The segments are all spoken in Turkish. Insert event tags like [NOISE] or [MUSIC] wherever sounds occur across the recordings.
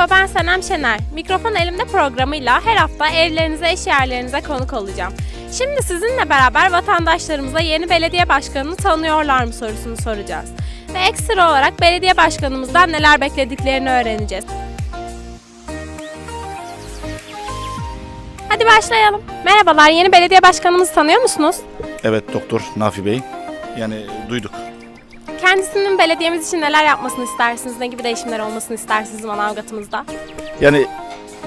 Merhaba ben Senem Şener. Mikrofon elimde programıyla her hafta evlerinize, iş yerlerinize konuk olacağım. Şimdi sizinle beraber vatandaşlarımıza yeni belediye başkanını tanıyorlar mı sorusunu soracağız. Ve ekstra olarak belediye başkanımızdan neler beklediklerini öğreneceğiz. Hadi başlayalım. Merhabalar, yeni belediye başkanımızı tanıyor musunuz? Evet Doktor Nafi Bey. Yani duyduk. Kendisinin belediyemiz için neler yapmasını istersiniz? Ne gibi değişimler olmasını istersiniz Manavgat'ımızda? Yani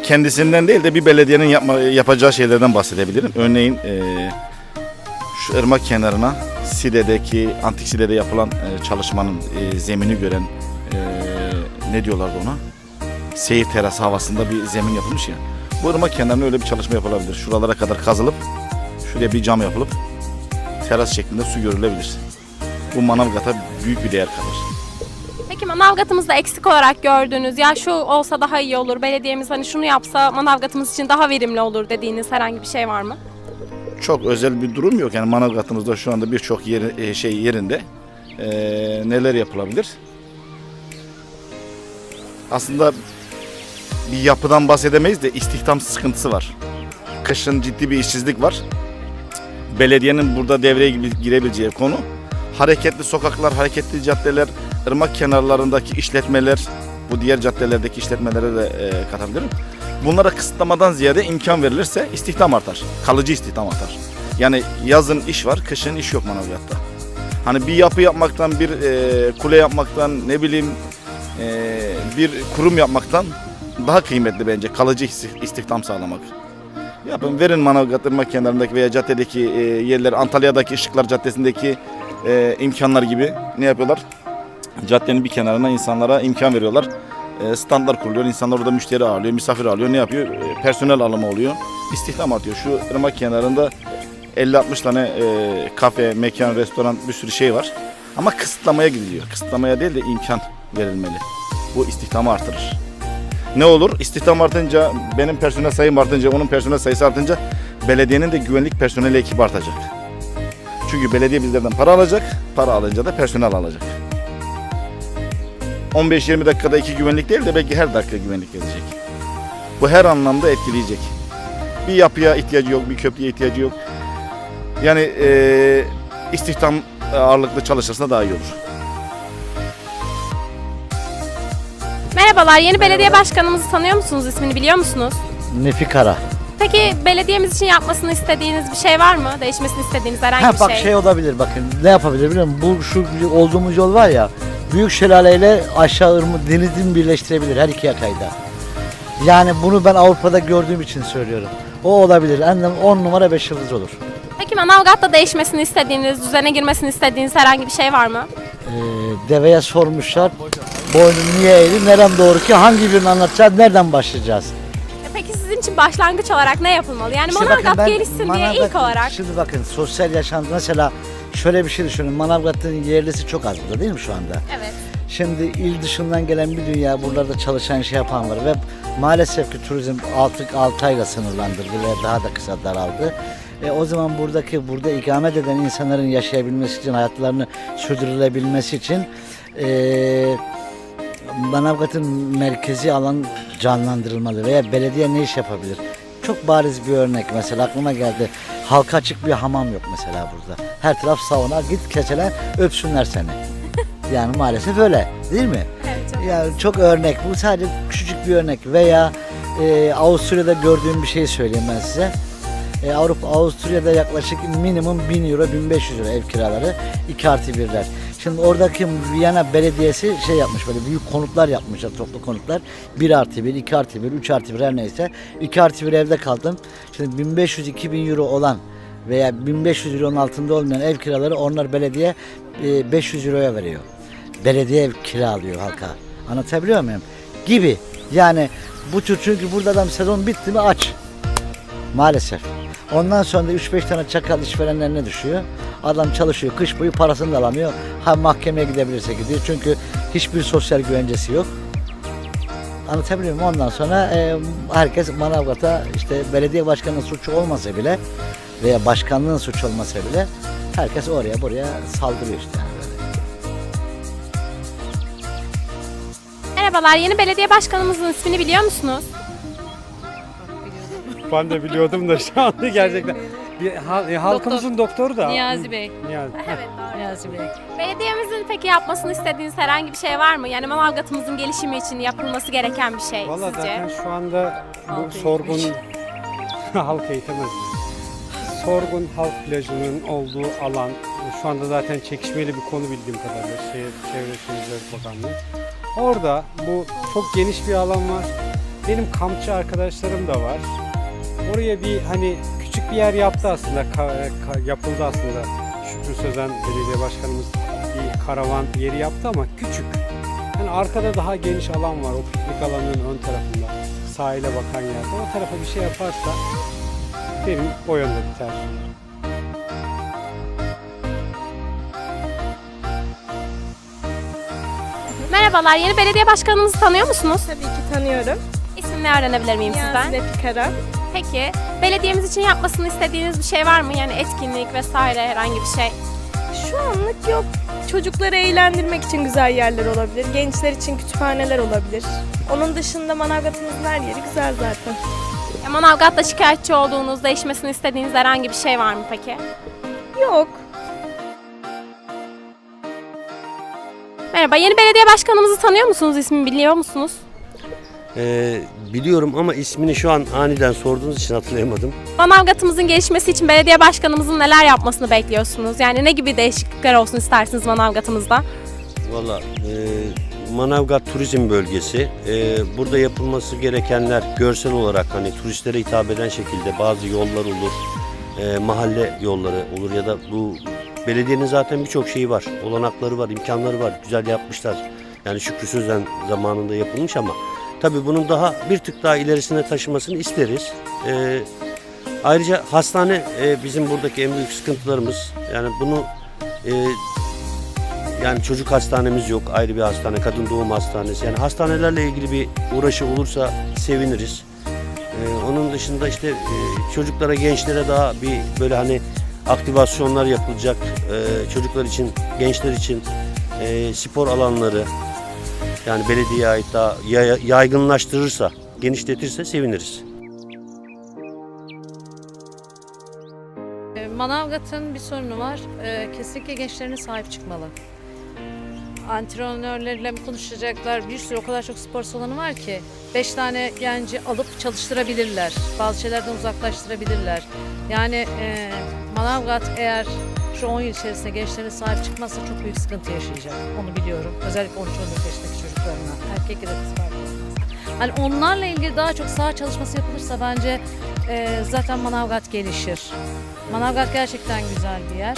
kendisinden değil de bir belediyenin yapma, yapacağı şeylerden bahsedebilirim. Örneğin eee, şu ırmak kenarına Side'deki, Antik Side'de yapılan eee, çalışmanın eee, zemini gören eee, ne diyorlardı ona? Seyir terası havasında bir zemin yapılmış ya. Bu ırmak kenarına öyle bir çalışma yapılabilir. Şuralara kadar kazılıp şuraya bir cam yapılıp teras şeklinde su görülebilir. Bu Manavgat'a büyük bir değer kalır. Peki Manavgat'ımızda eksik olarak gördüğünüz ya şu olsa daha iyi olur, belediyemiz hani şunu yapsa Manavgat'ımız için daha verimli olur dediğiniz herhangi bir şey var mı? çok özel bir durum yok. Yani Manavgat'ımızda şu anda birçok yeri, e, şey yerinde e, neler yapılabilir? Aslında bir yapıdan bahsedemeyiz de istihdam sıkıntısı var. Kışın ciddi bir işsizlik var. Belediyenin burada devreye gi- girebileceği konu hareketli sokaklar, hareketli caddeler, ırmak kenarlarındaki işletmeler, bu diğer caddelerdeki işletmelere de e, katabilirim. Bunlara kısıtlamadan ziyade imkan verilirse istihdam artar. Kalıcı istihdam artar. Yani yazın iş var, kışın iş yok Manavgat'ta. Hani bir yapı yapmaktan, bir e, kule yapmaktan, ne bileyim e, bir kurum yapmaktan daha kıymetli bence kalıcı isti- istihdam sağlamak. Yapın verin Manavgat Irmak kenarındaki veya caddedeki e, yerler, Antalya'daki Işıklar Caddesi'ndeki e, imkanlar gibi ne yapıyorlar? Caddenin bir kenarına insanlara imkan veriyorlar. E, standlar kuruluyor, insanlar orada müşteri ağırlıyor, misafir ağırlıyor. Ne yapıyor? E, personel alımı oluyor. İstihdam artıyor. Şu ırmak kenarında 50-60 tane e, kafe, mekan, restoran bir sürü şey var. Ama kısıtlamaya gidiliyor. Kısıtlamaya değil de imkan verilmeli. Bu istihdamı artırır. Ne olur? İstihdam artınca, benim personel sayım artınca, onun personel sayısı artınca belediyenin de güvenlik personeli ekibi artacak. Çünkü belediye bizlerden para alacak, para alınca da personel alacak. 15-20 dakikada iki güvenlik değil de belki her dakika güvenlik gelecek. Bu her anlamda etkileyecek. Bir yapıya ihtiyacı yok, bir köprüye ihtiyacı yok. Yani eee istihdam ağırlıklı çalışırsa daha iyi olur. Merhabalar, yeni belediye başkanımızı tanıyor musunuz? İsmini biliyor musunuz? Nefi Kara. Peki belediyemiz için yapmasını istediğiniz bir şey var mı? Değişmesini istediğiniz herhangi Ha bir bak şey? şey olabilir bakın. Ne yapabilir biliyor musun? Bu şu olduğumuz yol var ya. Büyük şelaleyle aşağı ırmı denizin birleştirebilir her iki yakayda. Yani bunu ben Avrupa'da gördüğüm için söylüyorum. O olabilir. Annem 10 numara 5 yıldız olur. Peki Manavgat'ta değişmesini istediğiniz, düzene girmesini istediğiniz herhangi bir şey var mı? Ee, deveye sormuşlar. Boynum niye eğri? Nerem doğru ki? Hangi birini anlatacağız? Nereden başlayacağız? Peki sizin için başlangıç olarak ne yapılmalı? Yani İşte Manavgat ben gelişsin diye Manavgat- ilk olarak. Şimdi bakın sosyal yaşantı mesela şöyle bir şey düşünün. Manavgat'ın yerlisi çok az burada değil mi şu anda? Evet. Şimdi il dışından gelen bir dünya buralarda çalışan şey yapan var ve maalesef ki turizm artık 6 ayla sınırlandırdı ve daha da kısa daraldı. E, o zaman buradaki burada ikamet eden insanların yaşayabilmesi için, hayatlarını sürdürülebilmesi için e, Manavgat'ın merkezi alan canlandırılmalı veya belediye ne iş yapabilir? Çok bariz bir örnek mesela aklıma geldi. Halka açık bir hamam yok mesela burada. Her taraf sauna git keçeler öpsünler seni. [LAUGHS] Yani maalesef öyle değil mi? Evet, çok Yani çok örnek bu sadece küçücük bir örnek veya e, Avusturya'da gördüğüm bir şey söyleyeyim ben size. E, Avrupa Avusturya'da yaklaşık minimum 1000 euro 1500 euro ev kiraları 2 artı 1'ler. Şimdi oradaki Viyana Belediyesi şey yapmış böyle büyük konutlar yapmışlar toplu konutlar. 1 artı 1, 2 artı 1, 3 artı 1 her neyse. 2 artı 1 evde kaldım. Şimdi 1500-2000 euro olan veya 1500 euronun altında olmayan ev kiraları onlar belediye e, 500 euroya veriyor. Belediye ev kiralıyor halka. Anlatabiliyor muyum? Gibi. Yani bu tür çünkü burada adam sezon bitti mi aç. Maalesef. Ondan sonra da 3-5 tane çakal işverenlerine düşüyor. Adam çalışıyor kış boyu parasını da alamıyor. Ha mahkemeye gidebilirse gidiyor. Çünkü hiçbir sosyal güvencesi yok. Anlatabiliyor muyum? Ondan sonra e, herkes Manavgat'a işte belediye başkanının suçu olmasa bile veya başkanlığın suçu olmasa bile herkes oraya buraya saldırıyor işte. Merhabalar, yeni belediye başkanımızın ismini biliyor musunuz? Ben de biliyordum da şu anda gerçekten. Bir, hal- e, halkımızın doktoru da. Niyazi Bey. Niyazi. [LAUGHS] Evet, doğru. Niyazi Bey. Belediyemizin peki yapmasını istediğiniz herhangi bir şey var mı? Yani Manavgat'ımızın gelişimi için yapılması gereken bir şey Valla sizce? zaten şu anda bu Halk sorgun [LAUGHS] halk eğitemez. Sorgun halk plajının olduğu alan şu anda zaten çekişmeli bir konu bildiğim kadarıyla Şehir, Çevre Şehircilik Bakanlığı. Orada bu çok geniş bir alan var. Benim kampçı arkadaşlarım da var. Oraya bir hani küçük bir yer yaptı aslında. ka- ka- yapıldı aslında. Şükrü Sözen Belediye Başkanımız bir karavan yeri yaptı ama küçük. Yani arkada daha geniş alan var. O piknik alanının ön tarafında. Sahile bakan yerde. O tarafa bir şey yaparsa benim o yönde biter. Merhabalar, yeni belediye başkanımızı tanıyor musunuz? Tabii ki tanıyorum. İsmini öğrenebilir miyim sizden? Niyazi Refik Peki, belediyemiz için yapmasını istediğiniz bir şey var mı? Yani etkinlik vesaire herhangi bir şey. Şu anlık yok. Çocukları eğlendirmek için güzel yerler olabilir. Gençler için kütüphaneler olabilir. Onun dışında Manavgat'ımızın her yeri güzel zaten. Ya Manavgat'ta şikayetçi olduğunuz, değişmesini istediğiniz herhangi bir şey var mı peki? Yok. Merhaba, yeni belediye başkanımızı tanıyor musunuz? İsmini biliyor musunuz? Ee, biliyorum ama ismini şu an aniden sorduğunuz için hatırlayamadım. Manavgat'ımızın gelişmesi için belediye başkanımızın neler yapmasını bekliyorsunuz? Yani ne gibi değişiklikler olsun istersiniz Manavgat'ımızda? Valla e, Manavgat Turizm Bölgesi. e, burada yapılması gerekenler görsel olarak hani turistlere hitap eden şekilde bazı yollar olur. e, mahalle yolları olur ya da bu belediyenin zaten birçok şeyi var. Olanakları var, imkanları var. Güzel yapmışlar. Yani Şükrü Sözen zamanında yapılmış ama tabii bunun daha bir tık daha ilerisine taşımasını isteriz. E, ayrıca hastane e, bizim buradaki en büyük sıkıntılarımız. Yani bunu e, yani çocuk hastanemiz yok, ayrı bir hastane, kadın doğum hastanesi. Yani hastanelerle ilgili bir uğraşı olursa seviniriz. Ee, onun dışında işte e, çocuklara, gençlere daha bir böyle hani aktivasyonlar yapılacak. Ee, çocuklar için, gençler için e, spor alanları yani belediyeye ait daha yay- yaygınlaştırırsa, genişletirse seviniriz. Ee, Manavgat'ın bir sorunu var. Ee, Kesinlikle gençlerine sahip çıkmalı. Antrenörlerle konuşacaklar. Bir sürü o kadar çok spor salonu var ki. Beş tane genci alıp çalıştırabilirler. Bazı şeylerden uzaklaştırabilirler. Yani e, Manavgat eğer şu 10 yıl içerisinde gençlerine sahip çıkmazsa çok büyük sıkıntı yaşayacak. Onu biliyorum. Özellikle 13-14 yaşındaki çocuklarına. Erkek ya da kız. Hani onlarla ilgili daha çok saha çalışması yapılırsa bence e, zaten Manavgat gelişir. Manavgat gerçekten güzel bir yer.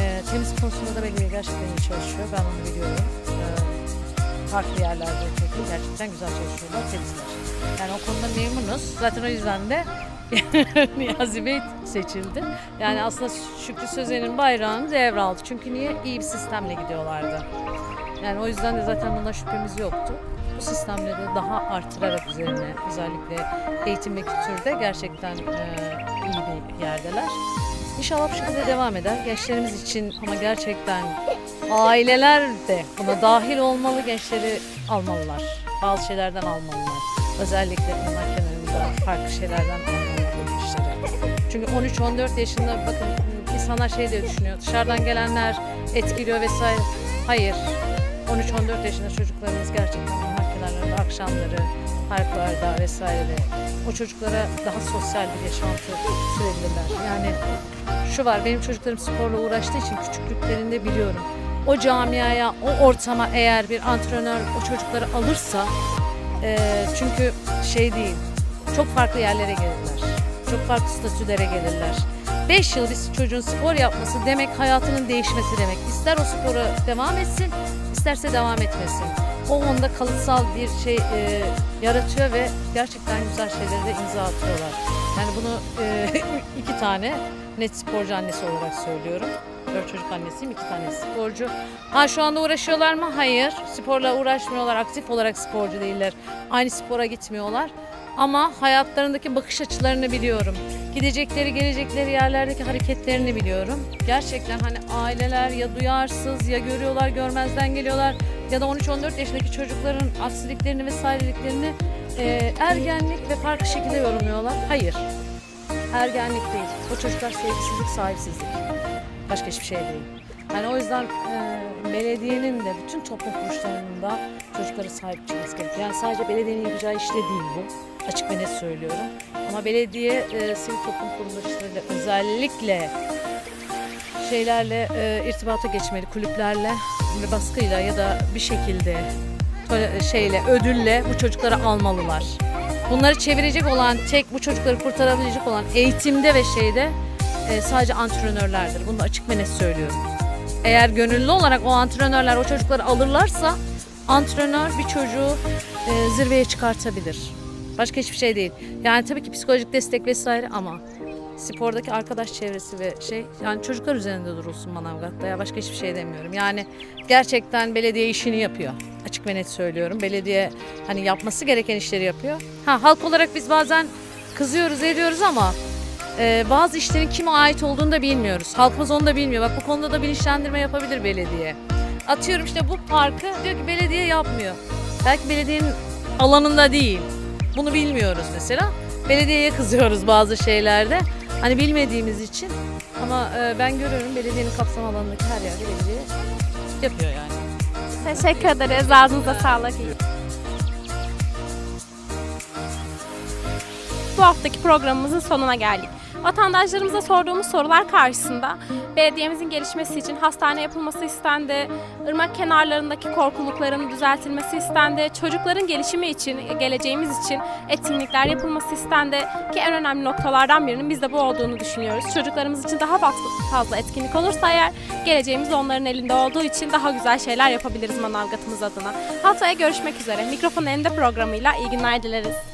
E, temiz konusunda da belediye gerçekten iyi çalışıyor. Ben onu biliyorum. E, farklı yerlerde öteki gerçekten güzel çalışıyorlar, temizler. Yani o konuda memnunuz. Zaten o yüzden de [LAUGHS] Niyazi Bey seçildi. Yani aslında Şükrü Sözen'in bayrağını devraldı. Çünkü niye? İyi bir sistemle gidiyorlardı. Yani o yüzden de zaten bunda şüphemiz yoktu. Bu sistemleri daha artırarak üzerine özellikle eğitim ve kültürde gerçekten e, iyi bir yerdeler. İnşallah bu şekilde devam eder. Gençlerimiz için ama gerçekten aileler de buna dahil olmalı, gençleri almalılar. Bazı şeylerden almalılar. Özellikle onlar kenarında farklı şeylerden almalılar gençleri. Çünkü 13-14 yaşında bakın insanlar şey diye düşünüyor. Dışarıdan gelenler etkiliyor vesaire. Hayır. 13-14 yaşında çocuklarımız gerçekten onlar kenarlarında akşamları, parklarda vesairede o çocuklara daha sosyal bir yaşantı sürebilirler. Yani şu var benim çocuklarım sporla uğraştığı için küçüklüklerinde biliyorum. O camiaya, o ortama eğer bir antrenör o çocukları alırsa e, çünkü şey değil, çok farklı yerlere gelirler. Çok farklı statülere gelirler. 5 yıl bir çocuğun spor yapması demek hayatının değişmesi demek. İster o spora devam etsin, isterse devam etmesin. O onda kalıtsal bir şey e, yaratıyor ve gerçekten güzel şeylere de imza atıyorlar. Yani bunu e, [LAUGHS] iki tane net sporcu annesi olarak söylüyorum. Dört çocuk annesiyim, iki tane sporcu. Ha şu anda uğraşıyorlar mı? Hayır. Sporla uğraşmıyorlar, aktif olarak sporcu değiller. Aynı spora gitmiyorlar. Ama hayatlarındaki bakış açılarını biliyorum. Gidecekleri, gelecekleri yerlerdeki hareketlerini biliyorum. Gerçekten hani aileler ya duyarsız ya görüyorlar, görmezden geliyorlar ya da 13-14 yaşındaki çocukların aksiliklerini vesaireliklerini e, ergenlik ve farklı şekilde yorumluyorlar. Hayır. Ergenlik değil. O çocuklar sevgisizlik, sahipsizlik. Başka hiçbir şey değil. Yani o yüzden e, belediyenin de bütün toplum kuruluşlarının da çocuklara sahip çıkması gerekiyor. Yani sadece belediyenin yapacağı işte değil bu. Açık ve net söylüyorum. Ama belediye e, sivil toplum kuruluşlarıyla özellikle şeylerle e, irtibata geçmeli, kulüplerle ve baskıyla ya da bir şekilde şeyle, ödülle bu çocukları almalılar. Bunları çevirecek olan, tek bu çocukları kurtarabilecek olan eğitimde ve şeyde e, sadece antrenörlerdir. Bunu açık ve net söylüyorum. Eğer gönüllü olarak o antrenörler o çocukları alırlarsa antrenör bir çocuğu e, zirveye çıkartabilir. Başka hiçbir şey değil. Yani tabii ki psikolojik destek vesaire ama spordaki arkadaş çevresi ve şey yani çocuklar üzerinde durulsun Manavgat'ta ya başka hiçbir şey demiyorum. Yani gerçekten belediye işini yapıyor. Açık ve net söylüyorum. Belediye hani yapması gereken işleri yapıyor. Ha halk olarak biz bazen kızıyoruz ediyoruz ama e, bazı işlerin kime ait olduğunu da bilmiyoruz. Halkımız onu da bilmiyor. Bak bu konuda da bilinçlendirme yapabilir belediye. Atıyorum işte bu parkı diyor ki belediye yapmıyor. Belki belediyenin alanında değil. Bunu bilmiyoruz mesela. Belediyeye kızıyoruz bazı şeylerde. Hani bilmediğimiz için. Ama e, ben görüyorum belediyenin kapsam alanındaki her yerde belediye yapıyor yani. Teşekkür ederiz. Ağzınıza sağlık. Bu haftaki programımızın sonuna geldik. Vatandaşlarımıza sorduğumuz sorular karşısında belediyemizin gelişmesi için hastane yapılması istendi, ırmak kenarlarındaki korkulukların düzeltilmesi istendi, çocukların gelişimi için, geleceğimiz için etkinlikler yapılması istendi ki en önemli noktalardan birinin biz de bu olduğunu düşünüyoruz. Çocuklarımız için daha fazla etkinlik olursa eğer geleceğimiz onların elinde olduğu için daha güzel şeyler yapabiliriz Manavgat'ımız adına. Haftaya görüşmek üzere. Mikrofon elinde programıyla iyi günler dileriz.